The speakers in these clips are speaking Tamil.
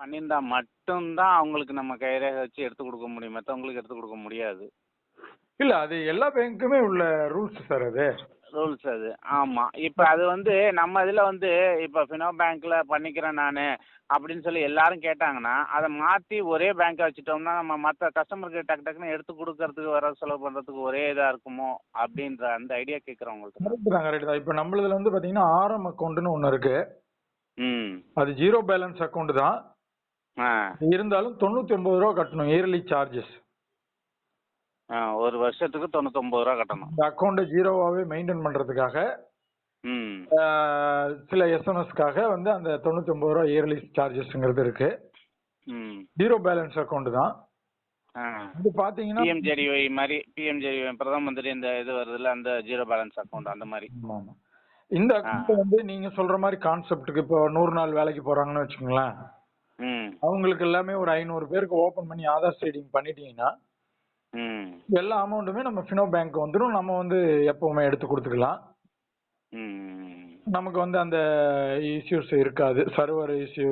பண்ணியிருந்தா மட்டும்தான் அவங்களுக்கு நம்ம கைரேகை வச்சு எடுத்து கொடுக்க முடியும். மற்றவங்களுக்கு எடுத்து கொடுக்க முடியாது. இல்ல அது எல்லா பேங்க்குமே உள்ள ரூல்ஸ் சார் அது. ரூல்ஸ் அது. ஆமாம் இப்போ அது வந்து நம்ம இதில் வந்து இப்போ ஃபினோ பேங்க்கில் பண்ணிக்கிறேன் நான் அப்படின்னு சொல்லி எல்லாரும் கேட்டாங்கன்னா அதை மாற்றி ஒரே பேங்க்கை வச்சுட்டோம்னா நம்ம மற்ற கஸ்டமருக்கு டக்கு டக்குன்னு எடுத்து கொடுக்கறதுக்கு வர செலவு பண்ணுறதுக்கு ஒரே இதாக இருக்குமோ அப்படின்ற அந்த ஐடியா கரெக்ட் தான் கரெக்ட் தான் இப்போ நம்மளதுல வந்து பாத்தீங்கன்னா ஆர்எம் அக்கௌண்ட்னு ஒன்று இருக்கு. அது ஜீரோ பேலன்ஸ் அக்கௌண்ட் தான். இருந்தாலும் தொண்ணூத்தி ஒன்பது ரூபா கட்டணும் இயர்லி சார்ஜஸ் ஆ ஒரு வருஷத்துக்கு தொண்ணூத்தொம்பது ரூபா கட்டணும். இந்த அக்கௌண்ட்டை ஜீரோவாகவே மெயின்டைன் பண்றதுக்காக சில எஸ்எம்எஸ்க்காக வந்து அந்த தொண்ணூத்தி ஒன்பது ரூபா இயர்லி சார்ஜஸ்ங்கிறது இருக்கு. ஜீரோ பேலன்ஸ் அக்கௌண்ட் தான். இது பாத்தீங்கன்னா பிஎம்ஜேடிஒய் மாதிரி பிஎம்ஜேடிஒய் பிரதம மந்திரி இந்த இது வருதுல்ல அந்த ஜீரோ பேலன்ஸ் அக்கௌண்ட் அந்த மாதிரி. இந்த அக்கௌண்ட் வந்து நீங்க சொல்ற மாதிரி கான்செப்ட்டுக்கு இப்போ நூறு நாள் வேலைக்கு போறாங்கன்னு வச்சுக்கோங்களேன். அவங்களுக்கு எல்லாமே ஒரு ஐநூறு பேருக்கு ஓபன் பண்ணி ஆதார் சீடிங் பண்ணிட்டீங்கன்னா எல்லா அமௌண்ட்டுமே நம்ம ஃபினோ பேங்க் வந்துடும் நம்ம வந்து எப்பவுமே எடுத்து கொடுத்துக்கலாம். நமக்கு வந்து அந்த இஷ்யூஸ் இருக்காது. சர்வர் இஷ்யூ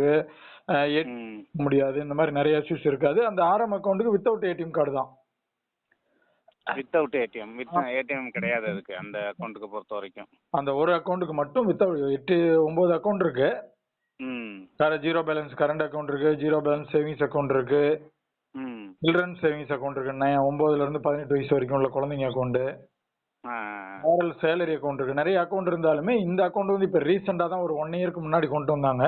முடியாது. இந்த மாதிரி நிறைய இஷ்யூஸ் இருக்காது. அந்த ஆர்எம் அக்கௌண்ட்டுக்கு வித்தவுட் ஏடிஎம் கார்டு தான். வித்தவுட் ஏடிஎம் வித் ஏடிஎம் கிடையாது அதுக்கு. அந்த அக்கௌண்ட்டுக்கு பொறுத்த வரைக்கும். அந்த ஒரு அக்கௌண்ட்டுக்கு மட்டும் வித்தவுட் எட்டு ஒன்பது அக்கௌண்ட் இருக்கு. வேற ஜீரோ பேலன்ஸ் கரண்ட் அக்கௌண்ட் இருக்கு ஜீரோ பேலன்ஸ் சேவிங்ஸ் அக்கௌண்ட் இருக்கு. சில்ட்ரன் சேவிங்ஸ் அக்கௌண்ட் இருக்கு நய- ஒன்பதுல இருந்து பதினெட்டு வயசு வரைக்கும் உள்ள குழந்தைங்க அக்கௌண்ட் ஆ ஆர்எல் சேலரி அக்கௌண்ட் இருக்கு. நிறைய அக்கௌண்ட் இருந்தாலுமே இந்த அக்கௌண்ட் வந்து இப்போ ரீசெண்டாக தான் ஒரு ஒன் இயருக்கு முன்னாடி கொண்டு வந்தாங்க.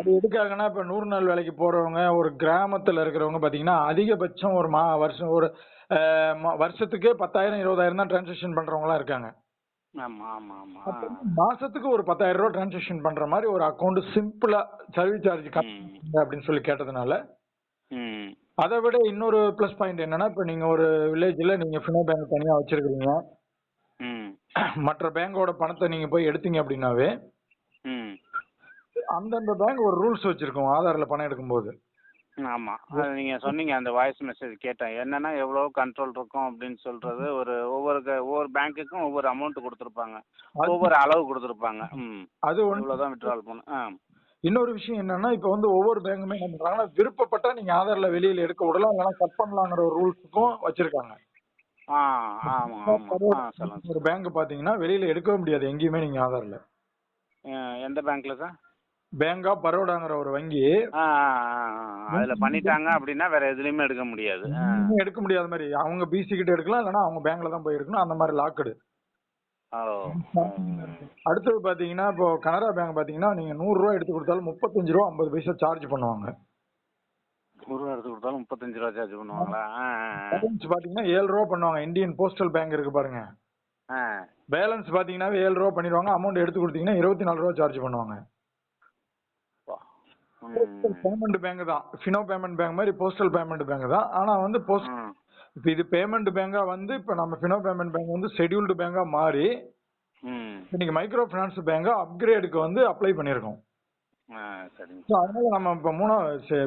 அது எதுக்காகனா இப்போ நூறு நாள் வேலைக்கு போறவங்க ஒரு கிராமத்துல இருக்கிறவங்க பாத்தீங்கன்னா அதிகபட்சம் ஒரு மா வருஷம் ஒரு வருஷத்துக்கே பத்தாயிரம் இருபதாயிரம் தான் டிரான்சாக்ஷன் பண்றவங்களா இருக்காங்க. மாசத்துக்கு ஒரு பத்தாயிரம் ரூபாய் டிரான்சாக்ஷன் பண்ற மாதிரி ஒரு அக்கௌண்ட் சிம்பிளா சர்வீஸ் சார்ஜ் அப்படின்னு சொல்லி கேட்டதுனால அதை விட இன்னொரு ப்ளஸ் பாயிண்ட் என்னன்னா இப்போ நீங்க ஒரு வில்லேஜ்ல நீங்க ஃபினோ பேங்க் தனியா வச்சிருக்கீங்க மற்ற பேங்கோட பணத்தை நீங்க போய் எடுத்தீங்க அப்படின்னாவே அந்தந்த பேங்க் ஒரு ரூல்ஸ் வச்சிருக்கோம் ஆதார்ல பணம் எடுக்கும்போது. ஆமா. அது நீங்க சொன்னீங்க அந்த வாய்ஸ் மெசேஜ் கேட்டேன். என்னன்னா எவ்வளவு கண்ட்ரோல் இருக்கும் அப்படின்னு சொல்றது ஒரு ஒவ்வொரு க- ஒவ்வொரு பேங்க்குக்கும் ஒவ்வொரு அமௌண்ட் கொடுத்துருப்பாங்க. ஒவ்வொரு அளவு கொடுத்துருப்பாங்க. ம். அது ஒன்று விட்ரால் பண்ணும் ஆ. இன்னொரு விஷயம் என்னன்னா இப்போ வந்து ஒவ்வொரு பேங்குமே என்ன பண்றாங்கன்னா விருப்பப்பட்டா நீங்க ஆதார்ல வெளியில எடுக்க விடலாம் இல்லைன்னா கட் பண்ணலாங்கிற ஒரு ரூல்ஸுக்கும் வச்சிருக்காங்க. ஒரு பேங்க் பாத்தீங்கன்னா வெளியில எடுக்கவே முடியாது எங்கேயுமே நீங்க ஆதார்ல எந்த பேங்க்ல சார் பேங்க் ஆஃப் பரோடாங்கிற ஒரு வங்கி. அதில் பண்ணிட்டாங்க அப்படின்னா வேற எதுலையுமே எடுக்க முடியாது. எடுக்க முடியாத மாதிரி. அவங்க பிசி கிட்ட எடுக்கலாம் இல்லைன்னா அவங்க பேங்க்ல தான் போய் எடுக்கணும். அந்த மாதிரி லாக்குடு அடுத்தது பாத்தீங்கன்னா இப்போ கனரா பேங்க் பாத்தீங்கன்னா நீங்க நூறு ரூபா எடுத்து கொடுத்தாலும் முப்பத்தஞ்சு ரூபா ஐம்பது பைசா சார்ஜ் பண்ணுவாங்க. ஒரு ரூபா எடுத்து கொடுத்தாலும் முப்பத்தஞ்சு ரூபா சார்ஜ் பண்ணுவாங்களா? பாத்தீங்கன்னா ஏழு ரூபா பண்ணுவாங்க. இந்தியன் போஸ்டல் பேங்க் இருக்கு பாருங்க. பேலன்ஸ் பாத்தீங்கன்னா ஏழு ரூபா பண்ணிடுவாங்க. அமௌண்ட் எடுத்து கொடுத்தீங்கன்னா இருபத்தி நாலு ரூபா சார்ஜ் பண்ணுவாங்க. பேமெண்ட் பேங்க் தான். ஃபினோ பேமெண்ட் பேங்க் மாதிரி போஸ்டல் பேமெண்ட் பேங்க் தான். ஆனா வந்து போஸ்ட் இப்போ இது பேமெண்ட் பேங்கா வந்து இப்போ நம்ம ஃபினோ பேமெண்ட் பேங்க் வந்து ஷெட்யூல்டு பேங்கா மாறி இன்னைக்கு மைக்ரோ ஃபினான்ஸ் பேங்கா அப்கிரேடுக்கு வந்து அப்ளை பண்ணியிருக்கோம் அதனால நம்ம இப்போ மூணாவது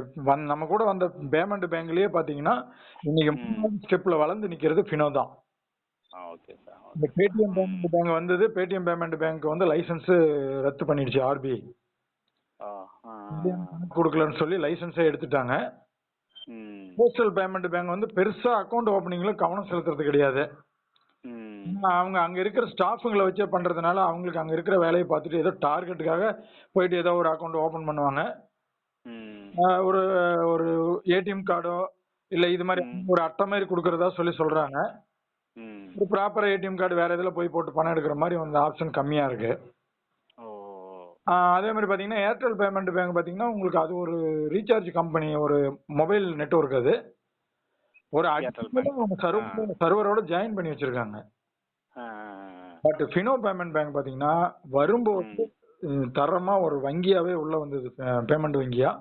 நம்ம கூட வந்த பேமெண்ட் பேங்க்லயே பாத்தீங்கன்னா இன்னைக்கு மூணாவது ஸ்டெப்ல வளர்ந்து நிக்கிறது ஃபினோ தான். இந்த பேடிஎம் பேமெண்ட் பேங்க் வந்தது பேடிஎம் பேமெண்ட் பேங்க் வந்து லைசன்ஸ் ரத்து பண்ணிடுச்சு ஆர்பிஐ கொடுக்கலன்னு சொல்லி லைசன்ஸே எடுத்துட்டாங்க. போஸ்டல் பேமெண்ட் பேங்க் வந்து பெருசா அக்கௌண்ட் ஓப்பனிங்ல கவனம் செலுத்துறது கிடையாது. அவங்க அங்க இருக்கிற ஸ்டாஃபுங்களை வச்சே பண்றதுனால அவங்களுக்கு அங்க இருக்கிற வேலையை பார்த்துட்டு ஏதோ டார்கெட்டுக்காக போயிட்டு ஏதோ ஒரு அக்கௌண்ட் ஓபன் பண்ணுவாங்க. ஒரு ஒரு ஏடிஎம் கார்டோ இல்ல இது மாதிரி. ஒரு அட்டை மாதிரி கொடுக்கறதா சொல்லி சொல்றாங்க. ஒரு ப்ராப்பர் ஏடிஎம் கார்டு வேற இதுல போய் போட்டு பணம் எடுக்கிற மாதிரி வந்து ஆப்ஷன் கம்மியா இருக்கு. அதே மாதிரி பாத்தீங்கன்னா ஏர்டெல் பேமெண்ட் பேங்க் பாத்தீங்கன்னா உங்களுக்கு அது ஒரு ரீசார்ஜ் கம்பெனி ஒரு மொபைல் நெட்வொர்க் அது. ஒரு. சர்வர் சர்வரோட ஜாயின் பண்ணி வச்சிருக்காங்க. பட் ஃபினோ பேமெண்ட் பேங்க் பாத்தீங்கன்னா வரும்போது தரமா ஒரு வங்கியாவே உள்ள வந்தது பேமெண்ட் வங்கியா.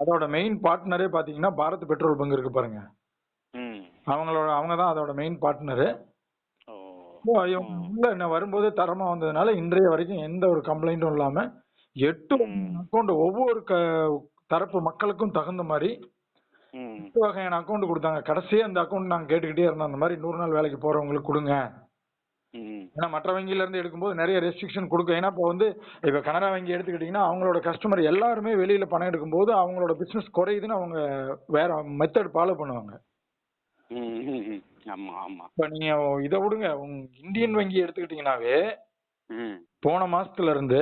அதோட மெயின் பார்ட்னரே பாத்தீங்கன்னா பாரத் பெட்ரோல் பங்க் இருக்கு பாருங்க. அவங்களோட அவங்க தான் அதோட மெயின் பார்ட்னரு ஓ இவங்க உள்ள என்ன வரும்போது தரமா வந்ததுனால இன்றைய வரைக்கும் எந்த ஒரு கம்ப்ளைண்ட்டும் இல்லாம எட்டு அக்கௌண்ட் ஒவ்வொரு க தரப்பு மக்களுக்கும் தகுந்த மாதிரி எட்டு வகையான அக்கௌண்ட் கொடுத்தாங்க. கடைசியா அந்த அக்கௌண்ட் நாங்க கேட்டுக்கிட்டே இருந்தோம். அந்த மாதிரி நூறு நாள் வேலைக்கு போறவங்களுக்கு கொடுங்க. ஏன்னா மற்ற வங்கியில இருந்து எடுக்கும்போது நிறைய ரெஸ்ட்ரிக்ஷன் கொடுக்கும். ஏன்னா இப்போ வந்து இப்போ கனரா வங்கி எடுத்துக்கிட்டிங்கன்னா அவங்களோட கஸ்டமர் எல்லாருமே வெளியில பணம் எடுக்கும்போது அவங்களோட பிசினஸ் குறையுதுன்னு அவங்க வேற மெத்தட் ஃபாலோ பண்ணுவாங்க. ம் ம் ம். ஆமாம் ஆமாம் இப்போ நீங்க இதை விடுங்க. உங்க இந்தியன் வங்கி எடுத்துக்கிட்டீங்கன்னாவே போன மாசத்துல இருந்து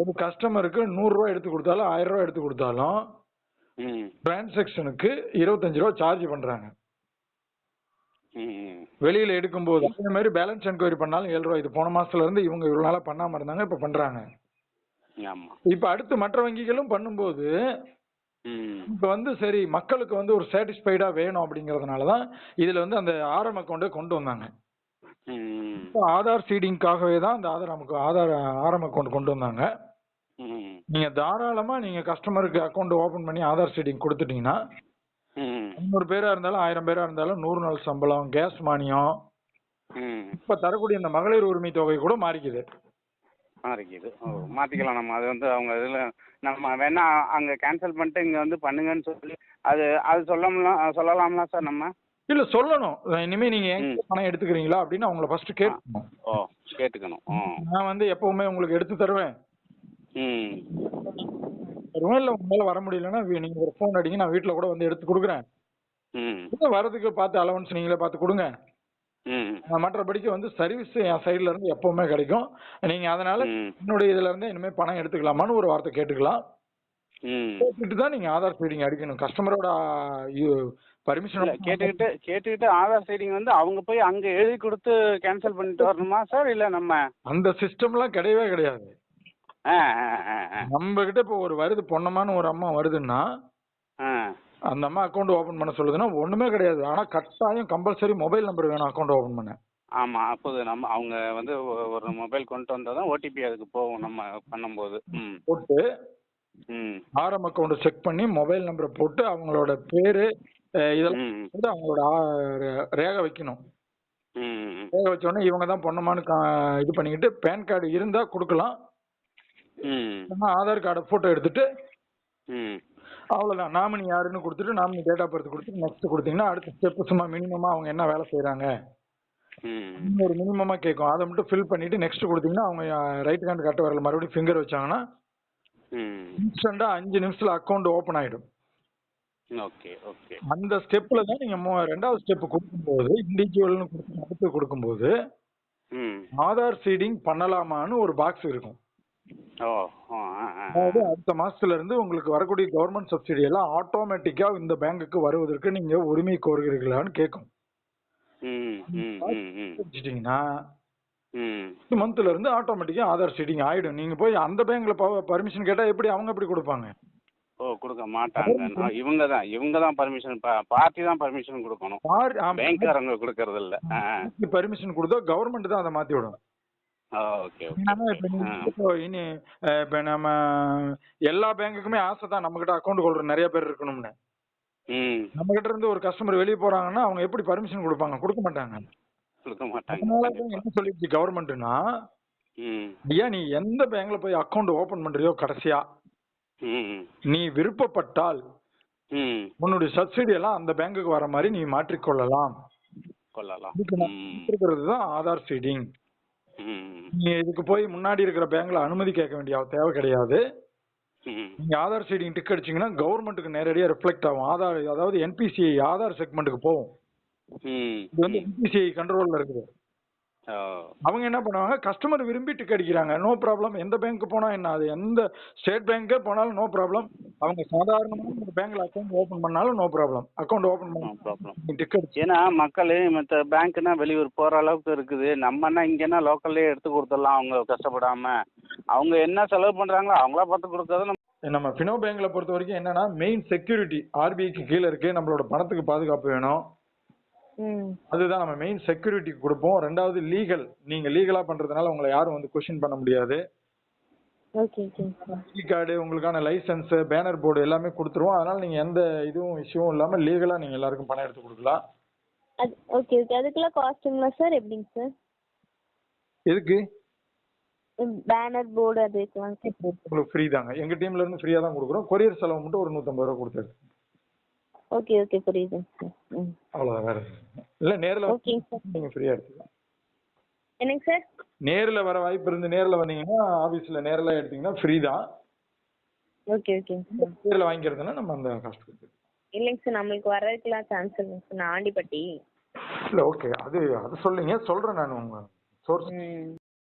ஒரு கஸ்டமருக்கு நூறு ரூபாய் எடுத்து கொடுத்தாலும் ஆயிரம் ரூபாய் எடுத்து கொடுத்தாலும் டிரான்சாக்ஷனுக்கு இருபத்தஞ்சு ரூபா சார்ஜ் பண்றாங்க. வெளியில எடுக்கும்போது அதே மாதிரி பேலன்ஸ் என்கொயரி பண்ணாலும் ஏழு ரூபாய் இது போன மாசத்துல இருந்து இவங்க இவ்வளவு நாளா பண்ணாம இருந்தாங்க இப்ப பண்றாங்க. இப்ப அடுத்து மற்ற வங்கிகளும் பண்ணும்போது இப்ப வந்து சரி மக்களுக்கு வந்து ஒரு சாட்டிஸ்ஃபைடா வேணும் அப்படிங்கறதுனால தான் இதுல வந்து அந்த ஆரம் அக்கௌண்ட்டை கொண்டு வந்தாங்க. ஆதார் சீடிங்காகவே தான் அந்த ஆதார் நமக்கு ஆதார் ஆரம் அக்கௌண்ட் கொண்டு வந்தாங்க. நீங்க தாராளமா நீங்க கஸ்டமருக்கு அக்கௌண்ட் ஓபன் பண்ணி ஆதார் சீடிங் கொடுத்துட்டீங்கன்னா ம். ஐநூறு பேரா இருந்தாலும் ஆயிரம் பேரா இருந்தாலும் நூறு நாள் சம்பளம் கேஸ் மானியம். இப்ப தரக்கூடிய இந்த மகளிர் உரிமை தொகை கூட மாறிக்குது. மாறிக்குது. ஓ மாற்றிக்கலாம் நம்ம. அது வந்து அவங்க இதில் நம்ம வேணா அங்கே கேன்சல் பண்ணிட்டு இங்கே வந்து பண்ணுங்கன்னு சொல்லி அது அது சொல்லலாம் சொல்லலாம்ல சார் நம்ம? இல்ல சொல்லணும். இனிமே நீங்க. எங்க பணம் எடுத்துக்கிறீங்களா அப்படின்னு அவங்கள ஃபர்ஸ்ட் கேட்கணும். ஓ கேட்டுக்கணும். நான் வந்து எப்பவுமே உங்களுக்கு எடுத்து தருவேன். ம். தருவேன். இல்ல உங்க மேல வர முடியலன்னா நீங்க ஒரு ஃபோன் அடிங்க நான் வீட்ல கூட வந்து எடுத்து கொடுக்குறேன். ம். வரதுக்கு பார்த்து அலவன்ஸ் நீங்களே பார்த்து கொடுங்க. மற்றபடிக்கு வந்து சர்வீஸ் என் சைடுல இருந்து எப்பவுமே கிடைக்கும். நீங்க அதனால என்னுடைய இதுல இருந்து இனிமே பணம் எடுத்துக்கலாமான்னு ஒரு வார்த்தை கேட்டுக்கலாம். கேட்டுட்டு தான் நீங்க ஆதார் ஃபீடிங் அடிக்கணும். கஸ்டமரோட பர்மிஷன் கேட்டுக்கிட்டு கேட்டுக்கிட்டு ஆதார் சைடிங் வந்து அவங்க போய் அங்கே எழுதி கொடுத்து கேன்சல் பண்ணிட்டு வரணுமா சார் இல்லை நம்ம? அந்த சிஸ்டம்லாம் கிடையவே கிடையாது. நம்ம கிட்ட இப்போ ஒரு வருது பொண்ணமான ஒரு அம்மா வருதுன்னா அந்த அம்மா அக்கௌண்ட் ஓபன் பண்ண சொல்லுதுன்னா ஒண்ணுமே கிடையாது. ஆனா கட்டாயம் கம்பல்சரி மொபைல் நம்பர் வேணும் அக்கௌண்ட் ஓபன் பண்ண. ஆமாம் அப்போது நம்ம அவங்க வந்து ஒரு மொபைல் கொண்டு வந்தால் தான் ஓடிபி அதுக்கு போகும் நம்ம பண்ணும்போது. போட்டு ஆரம் அக்கௌண்ட் செக் பண்ணி மொபைல் நம்பரை போட்டு அவங்களோட பேரு இதெல்லாம் வந்து அவங்களோட ரேகை வைக்கணும். ரேகை வச்ச உடனே இவங்க தான் பொண்ணமான்னு இது பண்ணிக்கிட்டு பேன் கார்டு இருந்தா கொடுக்கலாம். ஆதார் கார்டை போட்டோ எடுத்துட்டு ம் அவ்வளவுதான் நாமினி யாருன்னு கொடுத்துட்டு நாமினி டேட் ஆஃப் பர்த் கொடுத்துட்டு நெக்ஸ்ட் கொடுத்தீங்கன்னா அடுத்த ஸ்டெப் சும்மா மினிமமா அவங்க என்ன வேலை செய்றாங்க? ம். ஒரு மினிமமா கேட்கும். அதை மட்டும் ஃபில் பண்ணிட்டு நெக்ஸ்ட் கொடுத்தீங்கன்னா அவங்க ரைட் ஹேண்ட் கட்ட வரல. மறுபடியும் ஃபிங்கர் வச்சாங்கன்னா ம். இன்ஸ்டண்டா அஞ்சு நிமிஷத்துல அக்கௌண்ட் ஓபன் ஆயிடும். Okay okay. அந்த ஸ்டெப்ல தான் நீங்க மொ- ரெண்டாவது ஸ்டெப் கொடுக்கும்போது இண்டிவிஜுவல்னு கொடுத்து அடுத்து கொடுக்கும்போது ஆதார் சீடிங் பண்ணலாமான்னு ஒரு பாக்ஸ் இருக்கும். அதாவது அடுத்த மாசத்துல இருந்து உங்களுக்கு வரக்கூடிய கவர்மெண்ட் சப்சிடி எல்லாம் ஆட்டோமேட்டிக்கா இந்த பேங்குக்கு வருவதற்கு நீங்க உரிமை கோருகிறீர்களான்னு கேட்கும். மந்த்ல இருந்து ஆட்டோமேட்டிக்கா ஆதார் சீடிங் ஆயிடும். நீங்க போய் அந்த பேங்க்ல பர்மிஷன் கேட்டா எப்படி அவங்க எப்படி கொடுப்பாங்க? ஓ கொடுக்க மாட்டாங்க. இவங்க தான் இவங்க தான் பர்மிஷன் பார்ட்டி தான் பர்மிஷன் கொடுக்கணும். பேங்க்காரங்க கொடுக்கறது இல்ல பர்மிஷன் கொடுத்தா கவர்மெண்ட் தான் அதை மாத்தி விடும் ஓகே இப்போ இனி இப்ப நம்ம எல்லா பேங்குக்குமே ஆசை தான் நம்ம கிட்ட அக்கௌண்ட் ஹோல்டர் நிறைய பேர் இருக்கணும்னு. நம்ம கிட்ட இருந்து ஒரு கஸ்டமர் வெளியே போறாங்கன்னா அவங்க எப்படி பர்மிஷன் கொடுப்பாங்க? கொடுக்க மாட்டாங்க. கொடுக்க. என்ன சொல்லிடுச்சு கவர்மெண்ட்னா ஐயா நீ எந்த பேங்க்ல போய் அக்கௌண்ட் ஓபன் பண்றியோ கடைசியா? நீ விருப்பப்பட்டால் உன்னுடைய சப்சிடி எல்லாம் அந்த பேங்குக்கு வர மாதிரி நீ மாற்றிக்கொள்ளலாம். கொள்ளலாம். இருக்கிறது தான் ஆதார் சீடிங் ம் நீ இதுக்கு போய் முன்னாடி இருக்கிற பேங்க்ல அனுமதி கேட்க வேண்டிய தேவை கிடையாது. நீங்க ஆதார் சீடிங் டிக் அடிச்சீங்கன்னா கவர்மெண்ட்டுக்கு நேரடியா ரிஃப்ளெக்ட் ஆகும். ஆதார் அதாவது என்பிசிஐ ஆதார் செக்மெண்ட்டுக்கு போகும். இது வந்து என்பிசிஐ கண்ட்ரோல்ல இருக்குது. அவங்க என்ன பண்ணுவாங்க? கஸ்டமர் விரும்பி டிக் அடிக்கிறாங்க. நோ ப்ராப்ளம் எந்த பேங்க் போனா என்ன? அது எந்த ஸ்டேட் பேங்கே போனாலும் நோ ப்ராப்ளம் அவங்க சாதாரணமாக ஒரு பேங்க்ல அக்கௌண்ட் ஓபன் பண்ணாலும் no problem account open no பண்ணி ப்ராப்ளம் டிக் ஏன்னா மக்கள் மற்ற பேங்க்னா வெளியூர் போகிற அளவுக்கு இருக்குது. நம்மனா இங்கேனா லோக்கல்லே எடுத்து கொடுத்துடலாம். அவங்க கஷ்டப்படாம. அவங்க என்ன செலவு பண்ணுறாங்களோ அவங்களா பார்த்து கொடுக்கறது நம்ம நம்ம ஃபினோ பேங்க்ல பொறுத்த வரைக்கும் என்னன்னா மெயின் செக்யூரிட்டி ஆர்பிஐக்கு கீழே இருக்கு நம்மளோட பணத்துக்கு பாதுகாப்பு வேணும். அதுதான் நம்ம மெயின் செக்யூரிட்டி கொடுப்போம். ரெண்டாவது லீகல் நீங்க லீகலா பண்றதுனால உங்களை யாரும் வந்து கொஸ்டின் பண்ண முடியாது. கார்டு உங்களுக்கான லைசன்ஸ் பேனர் போர்டு எல்லாமே கொடுத்துருவோம். அதனால நீங்க எந்த இதுவும் இஷ்யூவும் இல்லாம லீகலா நீங்க எல்லாருக்கும் பணம் எடுத்து கொடுக்கலாம். அது ஓகே ஓகே அதுக்கெல்லாம் காஸ்ட்டுங்களா சார் எப்படிங்க சார் எதுக்கு? பேனர் போர்டு அதுக்கெல்லாம் உங்களுக்கு ஃப்ரீ தாங்க. எங்க டீம்ல இருந்து ஃப்ரீயா தான் கொடுக்குறோம். கொரியர் செலவு மட்டும் ஒரு நூத்தம்பது ரூபா கொடுத்துரு ஓகே ஓகே புரியுதுங்க சார் ம். அவ்வளவுதான் வேற இல்ல. நேர்ல ஓகேங்க சார் நீங்க ஃப்ரீயா எடுத்துக்கலாம் என்னங்க சார் நேரில் வர வாய்ப்பு இருந்து நேரில் வந்தீங்கன்னா ஆஃபீஸில் நேரில் எடுத்தீங்கன்னா ஃப்ரீ தான். ஓகே ஓகேங்க சார் நேரில் வாங்கிக்கிறதுனா நம்ம அந்த காஸ்ட் கொடுத்துருவோம் இல்லைங்க சார் நம்மளுக்கு வர்றதுக்குலாம் சான்ஸ் இல்லைங்க சார் நான் ஆண்டிப்பட்டி. இல்லை ஓகே அது அது சொல்லுங்க. சொல்கிறேன் நான் உங்கள் சோர்ஸ்